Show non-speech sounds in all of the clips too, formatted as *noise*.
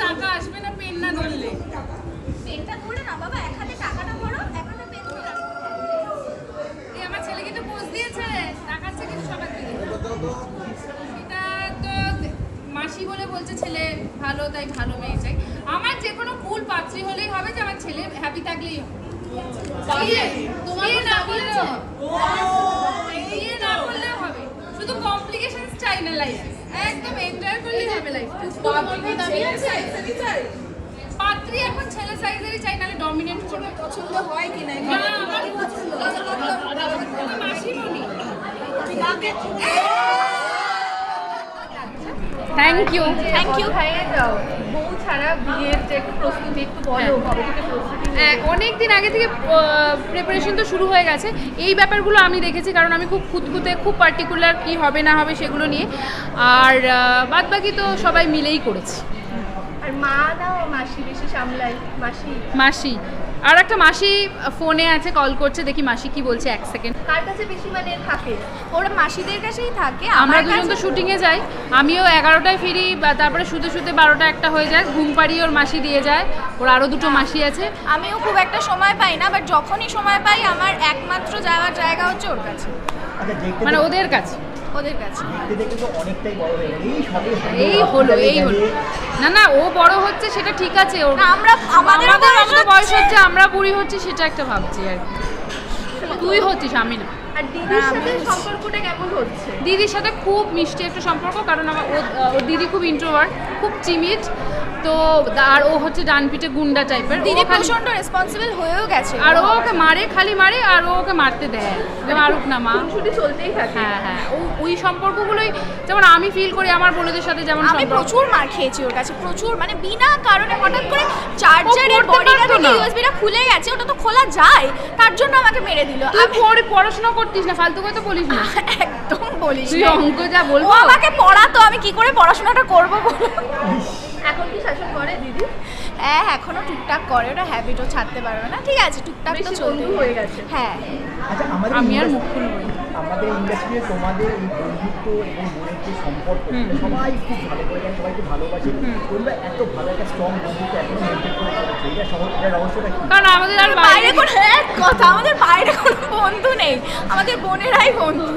টাকা আসবে না পেন না ধরলে? পেনটা ধরে না বাবা এক হাতে টাকাটা ধরো এক হাতে পেন ধরে এই আমার ছেলে কিন্তু পোজ দিয়েছে টাকাচ্ছে কিন্তু সবার দিকে তো মাসি বলে বলছে ছেলে ভালো তাই ভালো মেয়ে চাই। আমার যে কোনো ফুল পাত্রী হলেই হবে যে আমার ছেলে হ্যাপি থাকলেই হবে। বিয়ে না করলেও হবে। শুধু কমপ্লিকেশন চাই না লাইফ একদম এনজয় লাইফ পাত্রী এখন ছেলে সাইজেরই চাই নাহলে ডমিনেন্ট করবে। পছন্দ হয় কিনা আমার পছন্দ মাসিমণি। থ্যাংক ইউ থ্যাংক ইউ বউ ছাড়া বিয়ের যে একটু প্রস্তুতি একটু বলো কবে থেকে প্রস্তুতি অনেক দিন আগে থেকে প্রিপারেশন তো শুরু হয়ে গেছে। এই ব্যাপারগুলো আমি দেখেছি কারণ আমি খুব খুঁতখুঁতে খুব পার্টিকুলার কি হবে না হবে সেগুলো নিয়ে। আর বাদ বাকি তো সবাই মিলেই করেছি। আর মা না মাসি বেশি সামলাই মাসি। মাসি আর একটা মাসি ফোনে আছে কল করছে দেখি মাসি কি বলছে এক সেকেন্ড। কার কাছে বেশি মানে থাকে? ওরা মাসিদের কাছেই থাকে আমরা আমার দুজন তো কাছে শুটিংয়ে যাই। আমিও এগারোটায় ফিরি বা তারপরে শুতে শুতে বারোটা একটা হয়ে যায় ঘুম পাড়িয়ে ওর মাসি দিয়ে যায়। ওর আরও দুটো মাসি আছে। আমিও খুব একটা সময় পাই না বাট যখনই সময় পাই আমার একমাত্র যাওয়ার জায়গা হচ্ছে ওর কাছে। আচ্ছা মানে ওদের কাছে। ওদের কাছে। হয়ে এই হলো এই হলো। না না ও বড় হচ্ছে সেটা ঠিক আছে। ওর না, আমরা আমাদের আমাদের বয়স হচ্ছে- হচ্ছে আমরা বুড়ি হচ্ছি সেটা একটা ভাবছি আর কি। তুই হচ্ছিস আমি না। আর দিদির সাথে সম্পর্কটা কেমন হচ্ছে? দিদির সাথে খুব মিষ্টি একটা সম্পর্ক কারণ আমার ও- দিদি খুব ইন্ট্রোভার্ট খুব চিমিট তো আর ও হচ্ছে ডান পিঠে গুন্ডা টাইপের দিদি প্রচণ্ড রেসপন্সিবল হয়েও গেছে। আর ও ওকে মারে খালি মারে আর ও ওকে মারতে দেয়। যে মারুক না মা। খুনসুটি চলতেই থাকে। হ্যাঁ হ্যাঁ। ওই সম্পর্কগুলোই যেমন আমি ফিল করি আমার বোনেদের সাথে যেমন আমি প্রচুর মার খেয়েছি ওর কাছে প্রচুর। মানে বিনা কারণে হঠাৎ করে চার্জারের বডিটা থেকে ইউএসবিটা খুলে গেছে ওটা তো খোলা যায়। তার জন্য আমাকে মেরে দিল। তুই আমি পড়ে পড়াশোনা করতিস না ফালতু কথা বলিস না। *laughs* একদম বলিস তুই অঙ্ক যা বলব। আমাকে পড়াতো আমি কি করে পড়াশোনাটা করব বলো এখন কি শাসন করে? দিদি? হ্যাঁ এখনও টুকটাক করে ওটা হ্যাবিটও ছাড়তে পারবে না। ঠিক আছে টুকটাক তো বন্ধু হয়ে গেছে। হ্যাঁ। আচ্ছা আমাদের আমি আর মুখ খুলবো আমাদের ইন্ডাস্ট্রিতে তোমাদের এই বন্ধুত্ব এবং বোনের যে সম্পর্ক সবাই খুব ভালো করে যায় সবাই খুব ভালোবাসে তোমরা এত ভালো একটা স্ট্রং বন্ধুত্ব এখনও মেনটেন করে চলেছো এটা সহজ এটা রহস্যটা কি? কারণ আমাদের আর বাইরে বাইরে কোনো কথা আমাদের বাইরে কোনো বন্ধু নেই। আমাদের বোনেরাই বন্ধু।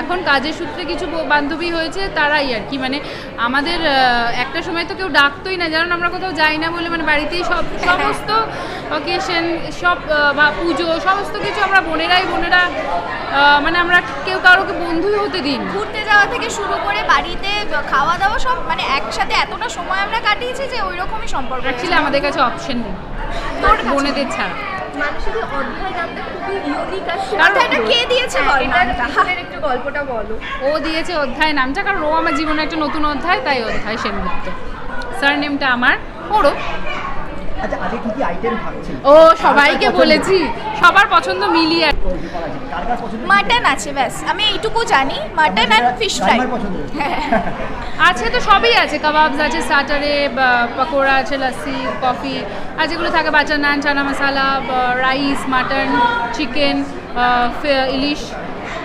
এখন কাজের সূত্রে কিছু বান্ধবী হয়েছে তারাই আর কি। মানে আমাদের একটা সময় তো কেউ ডাকতোই না যেমন আমরা কোথাও যাই না বলে মানে বাড়িতেই সব সমস্ত অকেশন সব বা পুজো সমস্ত কিছু আমরা বোনেরাই বোনেরা মানে আমরা কেউ কারোকে বন্ধুই হতে দিন ঘুরতে যাওয়া থেকে শুরু করে বাড়িতে খাওয়া দাওয়া সব মানে একসাথে এতটা সময় আমরা কাটিয়েছি যে ওই রকমই সম্পর্ক অ্যাকচুয়ালি আমাদের কাছে অপশন নেই। বোনেদের ছাড়া। মানুষের অধ্যায় জানতে খুবই ইউনিক আছে কারণ এটা কে দিয়েছে বল নামটা? একটু গল্পটা বলো। ও দিয়েছে অধ্যায় নামটা কারণ ও আমার জীবনে একটা নতুন অধ্যায় তাই অধ্যায় সেনগুপ্ত। স্যার নেমটা আমার ওরও আচ্ছা আগে কি কি আইটেম থাকছে? ও সবাইকে বলেছি সবার পছন্দ মিলিয়ে মাটন আছে ব্যাস। আমি এইটুকু জানি। মাটন আর ফিশ ফ্রাই আছে তো সবই আছে। কাবাবস আছে স্টার্টারে পকোড়া আছে লস্যি কফি আর যেগুলো থাকে butter naan chana masala rice mutton chicken ইলিশ।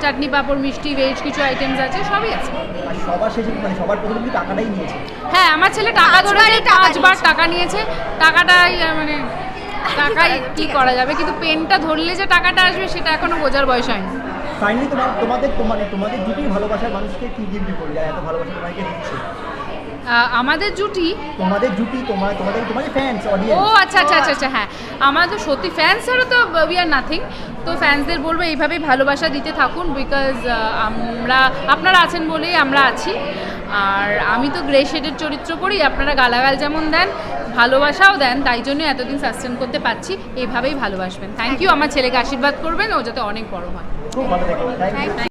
চাটনি পাঁপড় মিষ্টি ভেজ কিছু আইটেমস আছে সবই আছে। সবার শেষে মানে সবার প্রথমে কিন্তু টাকাটাই নিয়েছে? হ্যাঁ আমার ছেলে টাকা ধরে টাকা পাঁচবার নিয়েছে। টাকা নিয়েছে। টাকাটাই মানে টাকাই করা কি করা যাবে? কিন্তু পেনটা ধরলে যে টাকাটা আসবে সেটা এখনও বোঝার বয়স হয়নি। ফাইনালি তোমার তোমাদের তোমার তোমাদের জুটির ভালোবাসার মানুষকে কি গিফট করবে যারা এত ভালোবাসা তোমাকে দিচ্ছে? আমাদের জুটি তোমাদের জুটি তোমার তোমাদের তোমাদের ফ্যান্স ও অডিয়েন্স আচ্ছা আচ্ছা আচ্ছা আচ্ছা হ্যাঁ। আমাদের সত্যি ফ্যান্স ছাড়া তো উই আর নাথিং তো ফ্যান্সদের বলব এইভাবেই ভালোবাসা দিতে থাকুন বিকজ আমরা আপনারা আছেন বলেই আমরা আছি। আর আমি তো গ্রে শেডের চরিত্র করি আপনারা গালাগাল যেমন দেন ভালোবাসাও দেন তাই জন্য এতদিন সাস্টেন করতে পারছি এভাবেই ভালোবাসবেন। থ্যাংক ইউ আমার ছেলেকে আশীর্বাদ করবেন ও যাতে অনেক বড় হয়।